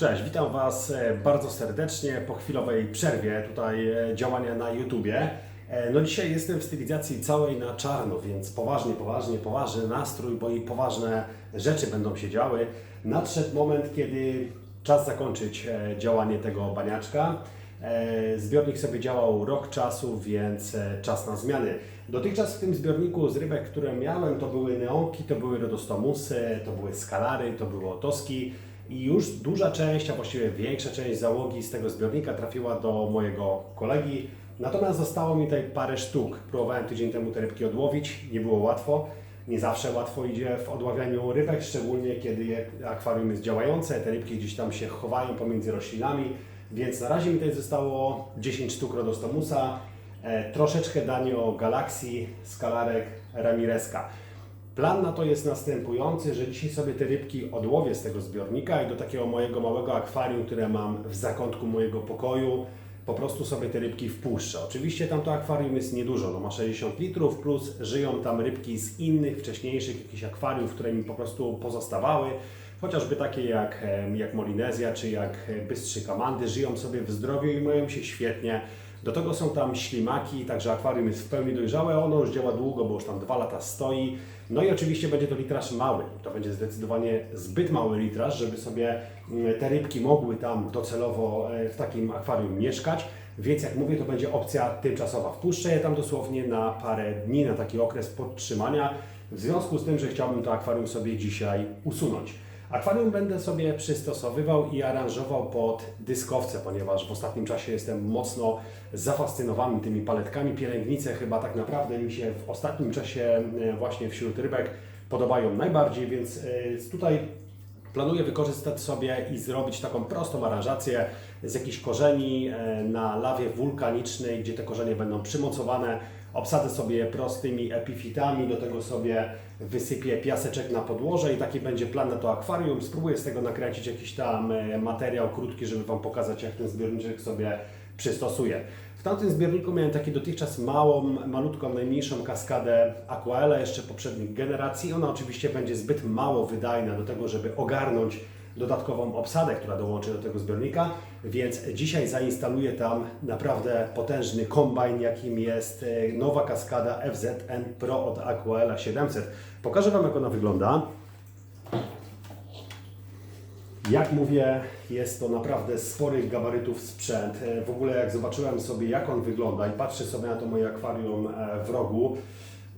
Cześć, witam Was e, bardzo serdecznie po chwilowej przerwie tutaj e, działania na YouTubie. E, No dzisiaj jestem w stylizacji całej na czarno, więc poważnie, poważnie, poważny nastrój, bo i poważne rzeczy będą się działy. Nadszedł moment, kiedy czas zakończyć działanie tego baniaczka. Zbiornik sobie działał rok czasu, więc czas na zmiany. Dotychczas w tym zbiorniku z rybek, które miałem, to były neonki, to były rodostomusy, to były skalary, to były otoski. I już duża część, a właściwie większa część załogi z tego zbiornika trafiła do mojego kolegi. Natomiast zostało mi tutaj parę sztuk. Próbowałem tydzień temu te rybki odłowić, nie było łatwo. Nie zawsze łatwo idzie w odławianiu rybek, szczególnie kiedy akwarium jest działające, te rybki gdzieś tam się chowają pomiędzy roślinami. Więc na razie mi tutaj zostało 10 sztuk Rodostomusa, e, troszeczkę Danio Galaxii, skalarek Ramireska. Plan na to jest następujący, że dzisiaj sobie te rybki odłowię z tego zbiornika i do takiego mojego małego akwarium, które mam w zakątku mojego pokoju, po prostu sobie te rybki wpuszczę. Oczywiście tam to akwarium jest niedużo, no ma 60 litrów, plus żyją tam rybki z innych, wcześniejszych jakichś akwariów, które mi po prostu pozostawały. Chociażby takie jak, jak Molinezja czy jak e, Bystrzy Kamandy żyją sobie w zdrowiu i mają się świetnie. Do tego są tam ślimaki, także akwarium jest w pełni dojrzałe. Ono już działa długo, bo już tam dwa lata stoi. No i oczywiście będzie to litraż mały. To będzie zdecydowanie zbyt mały litraż, żeby sobie mm, te rybki mogły tam docelowo e, w takim akwarium mieszkać. Więc jak mówię, to będzie opcja tymczasowa. Wpuszczę je tam dosłownie na parę dni, na taki okres podtrzymania. W związku z tym, że chciałbym to akwarium sobie dzisiaj usunąć. Akwarium będę sobie przystosowywał i aranżował pod dyskowce, ponieważ w ostatnim czasie jestem mocno zafascynowany tymi paletkami. Pielęgnice chyba tak naprawdę mi się w ostatnim czasie e, właśnie wśród rybek podobają najbardziej, więc e, tutaj Planuję wykorzystać sobie i zrobić taką prostą aranżację z jakichś korzeni e, na lawie wulkanicznej, gdzie te korzenie będą przymocowane. Obsadzę sobie prostymi epifitami, do tego sobie wysypię piaseczek na podłoże i taki będzie plan na to akwarium. Spróbuję z tego nakręcić jakiś tam e, materiał krótki, żeby Wam pokazać, jak ten zbiorniczek sobie przystosuję. W tamtym zbiorniku miałem taki dotychczas małą, malutką, najmniejszą kaskadę Aquaela jeszcze poprzednich generacji. Ona oczywiście będzie zbyt mało wydajna do tego, żeby ogarnąć dodatkową obsadę, która dołączy do tego zbiornika, więc dzisiaj zainstaluję tam naprawdę potężny kombajn, jakim jest e, nowa kaskada FZN Pro od Aquaela 700. Pokażę Wam, jak ona wygląda. Jak mówię, jest to naprawdę sporych gabarytów sprzęt. E, W ogóle jak zobaczyłem sobie jak on wygląda i patrzę sobie na to moje akwarium e, w rogu,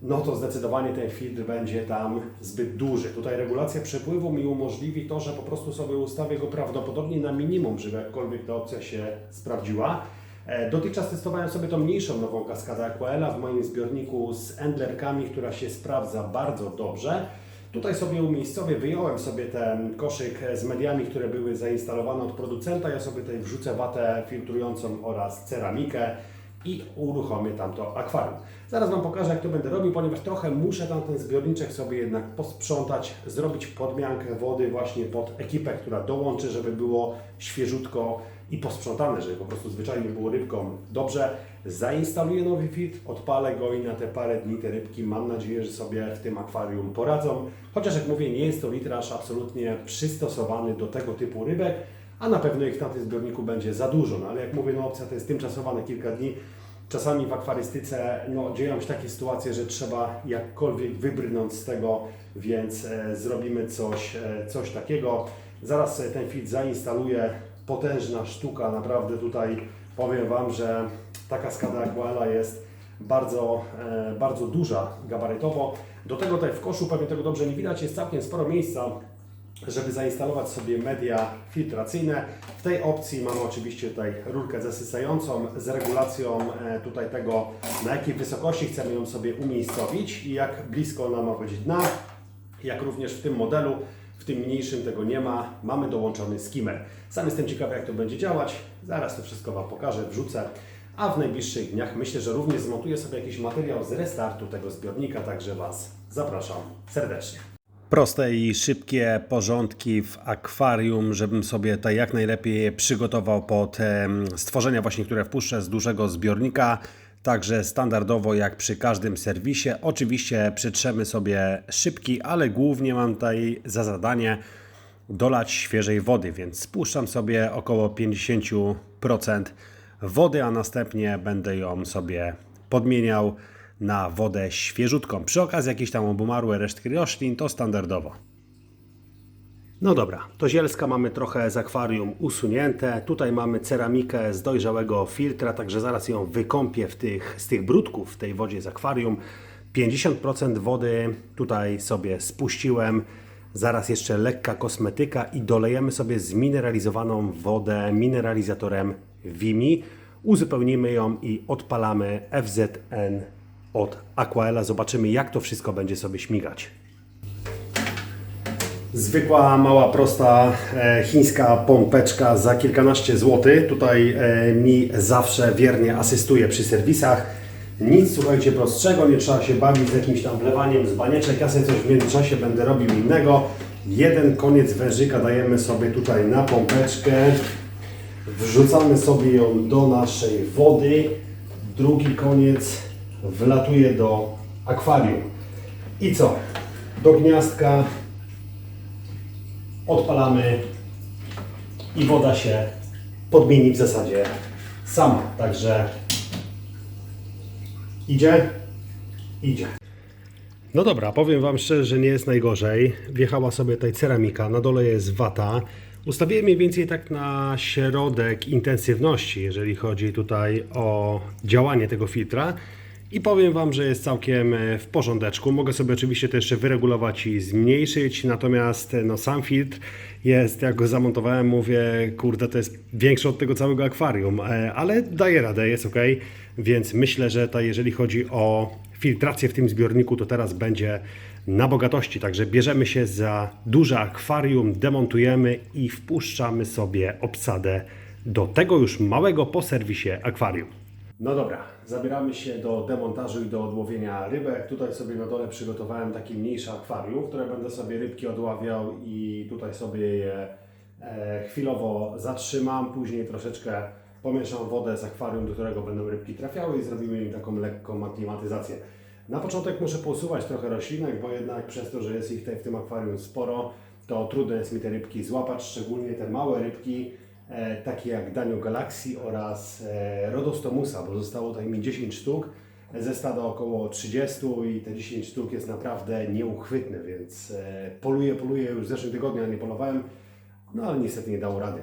no to zdecydowanie ten filtr będzie tam zbyt duży. Tutaj regulacja przepływu mi umożliwi to, że po prostu sobie ustawię go prawdopodobnie na minimum, żeby jakkolwiek ta opcja się sprawdziła. E, Dotychczas testowałem sobie tą mniejszą nową kaskadę Aquaela w moim zbiorniku z endlerkami, która się sprawdza bardzo dobrze. Tutaj sobie umiejscowię, wyjąłem sobie ten koszyk z mediami, które były zainstalowane od producenta. Ja sobie tutaj wrzucę watę filtrującą oraz ceramikę i uruchomię tam to akwarium. Zaraz Wam pokażę, jak to będę robił, ponieważ trochę muszę tam ten zbiorniczek sobie jednak posprzątać, zrobić podmiankę wody właśnie pod ekipę, która dołączy, żeby było świeżutko i posprzątane, żeby po prostu zwyczajnie było rybkom dobrze. Zainstaluję nowy filtr, odpalę go i na te parę dni te rybki mam nadzieję, że sobie w tym akwarium poradzą. Chociaż jak mówię, nie jest to litraż absolutnie przystosowany do tego typu rybek, a na pewno ich na tym zbiorniku będzie za dużo. No ale jak mówię, no opcja to jest tymczasowa na kilka dni. Czasami w akwarystyce no, dzieją się takie sytuacje, że trzeba jakkolwiek wybrnąć z tego, więc e, zrobimy coś, e, coś takiego. Zaraz sobie ten filtr zainstaluję. Potężna sztuka, naprawdę tutaj powiem Wam, że ta kaskada Aquaela jest bardzo, e, bardzo duża gabarytowo. Do tego tutaj w koszu, pewnie tego dobrze nie widać, jest całkiem sporo miejsca, żeby zainstalować sobie media filtracyjne. W tej opcji mamy oczywiście tutaj rurkę zasysającą z regulacją e, tutaj tego, na jakiej wysokości chcemy ją sobie umiejscowić i jak blisko ona ma być dna. Jak również w tym modelu, w tym mniejszym tego nie ma, mamy dołączony skimmer. Sam jestem ciekawy jak to będzie działać, zaraz to wszystko Wam pokażę, wrzucę. A w najbliższych dniach myślę, że również zmontuję sobie jakiś materiał z restartu tego zbiornika, także Was zapraszam serdecznie. Proste i szybkie porządki w akwarium, żebym sobie tutaj jak najlepiej przygotował pod stworzenia właśnie, które wpuszczę z dużego zbiornika. Także standardowo jak przy każdym serwisie. Oczywiście przytrzemy sobie szybki, ale głównie mam tutaj za zadanie dolać świeżej wody, więc spuszczam sobie około 50% wody, a następnie będę ją sobie podmieniał na wodę świeżutką. Przy okazji jakieś tam obumarłe resztki roślin to standardowo. No dobra, to zielska mamy trochę z akwarium usunięte. Tutaj mamy ceramikę z dojrzałego filtra, także zaraz ją wykąpię w tych, z tych brudków w tej wodzie z akwarium. 50% wody tutaj sobie spuściłem. Zaraz jeszcze lekka kosmetyka i dolejemy sobie zmineralizowaną wodę mineralizatorem Vimi. Uzupełnimy ją i odpalamy FZN od Aquaela. Zobaczymy jak to wszystko będzie sobie śmigać. Zwykła, mała, prosta e, chińska pompeczka za kilkanaście złotych. Tutaj e, mi zawsze wiernie asystuje przy serwisach. Nic, słuchajcie, prostszego, nie trzeba się bawić z jakimś tam wlewaniem z banieczek. Ja sobie coś w międzyczasie będę robił innego. Jeden koniec wężyka dajemy sobie tutaj na pompeczkę. Wrzucamy sobie ją do naszej wody. Drugi koniec wlatuje do akwarium. I co? Do gniazdka odpalamy i woda się podmieni w zasadzie sama. Także idzie? Idzie. No dobra, powiem Wam szczerze, że nie jest najgorzej. Wjechała sobie tutaj ceramika, na dole jest wata. Ustawiłem mniej więcej tak na środek intensywności, jeżeli chodzi tutaj o działanie tego filtra. I powiem Wam, że jest całkiem e, w porządeczku. Mogę sobie oczywiście to jeszcze wyregulować i zmniejszyć, natomiast e, no, sam filtr jest, jak go zamontowałem, mówię, kurde, to jest większy od tego całego akwarium, e, ale daje radę, jest ok. Więc myślę, że to, jeżeli chodzi o filtrację w tym zbiorniku, to teraz będzie na bogatości. Także bierzemy się za duże akwarium, demontujemy i wpuszczamy sobie obsadę do tego już małego po serwisie akwarium. No dobra, zabieramy się do demontażu i do odłowienia rybek. Tutaj sobie na dole przygotowałem takie mniejsze akwarium, w które będę sobie rybki odławiał i tutaj sobie je e, chwilowo zatrzymam. Później troszeczkę pomieszam wodę z akwarium, do którego będą rybki trafiały i zrobimy im taką lekką aklimatyzację. Na początek muszę posuwać trochę roślinek, bo jednak przez to, że jest ich tutaj w tym akwarium sporo, to trudno jest mi te rybki złapać, szczególnie te małe rybki, takie jak Danio Galaxy oraz e, Rodostomusa, bo zostało tutaj mi 10 sztuk ze stada około 30 i te 10 sztuk jest naprawdę nieuchwytne, więc e, poluję, poluję już w zeszłym tygodniu, nie polowałem, no ale niestety nie dało rady.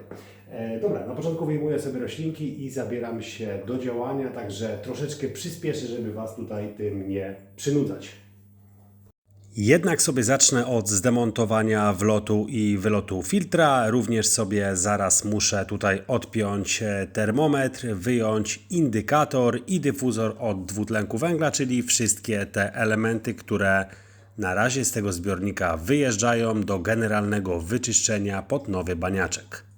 E, dobra, na początku wyjmuję sobie roślinki i zabieram się do działania, także troszeczkę przyspieszę, żeby Was tutaj tym nie przynudzać. Jednak sobie zacznę od zdemontowania wlotu i wylotu filtra. Również sobie zaraz muszę tutaj odpiąć e, termometr, wyjąć indykator i dyfuzor od dwutlenku węgla, czyli wszystkie te elementy, które na razie z tego zbiornika wyjeżdżają do generalnego wyczyszczenia pod nowy baniaczek.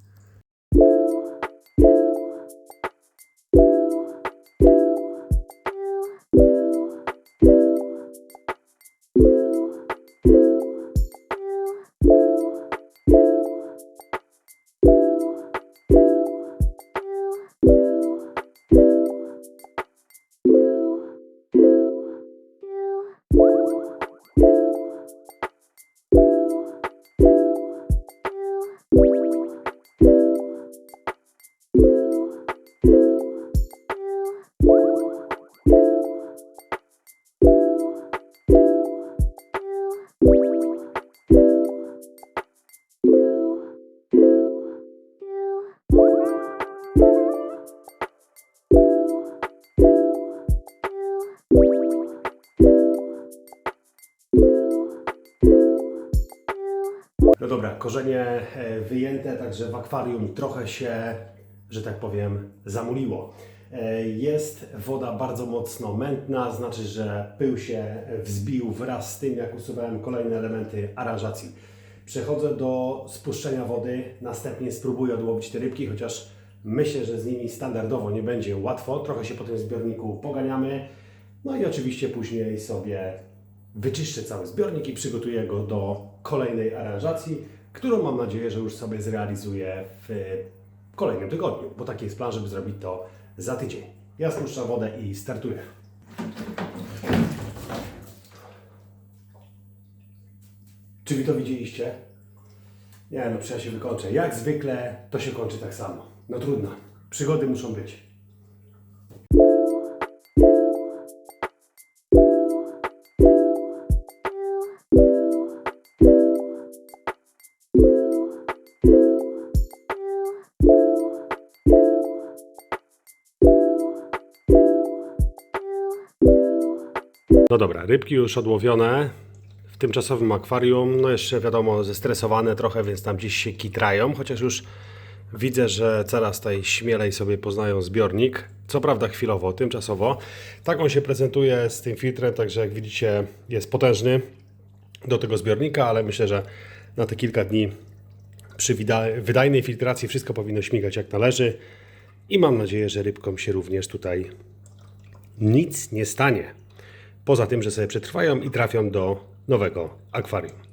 Korzenie e, wyjęte, także w akwarium trochę się, że tak powiem, zamuliło. E, Jest woda bardzo mocno mętna, znaczy, że pył się wzbił wraz z tym, jak usuwałem kolejne elementy aranżacji. Przechodzę do spuszczenia wody, następnie spróbuję odłowić te rybki, chociaż myślę, że z nimi standardowo nie będzie łatwo. Trochę się po tym zbiorniku poganiamy. No i oczywiście później sobie wyczyszczę cały zbiornik i przygotuję go do kolejnej aranżacji, którą mam nadzieję, że już sobie zrealizuję w kolejnym tygodniu, bo taki jest plan, żeby zrobić to za tydzień. Ja spuszczam wodę i startuję. Czy Wy to widzieliście? Nie no, przecież ja się wykończę. Jak zwykle to się kończy tak samo. No trudno. Przygody muszą być. No dobra, rybki już odłowione w tymczasowym akwarium. No jeszcze wiadomo, zestresowane trochę, więc tam gdzieś się kitrają, chociaż już widzę, że coraz tutaj śmielej sobie poznają zbiornik. Co prawda chwilowo, tymczasowo. Tak on się prezentuje z tym filtrem, także jak widzicie jest potężny do tego zbiornika, ale myślę, że na te kilka dni przy wydajnej filtracji wszystko powinno śmigać jak należy i mam nadzieję, że rybkom się również tutaj nic nie stanie. Poza tym, że sobie przetrwają i trafią do nowego akwarium.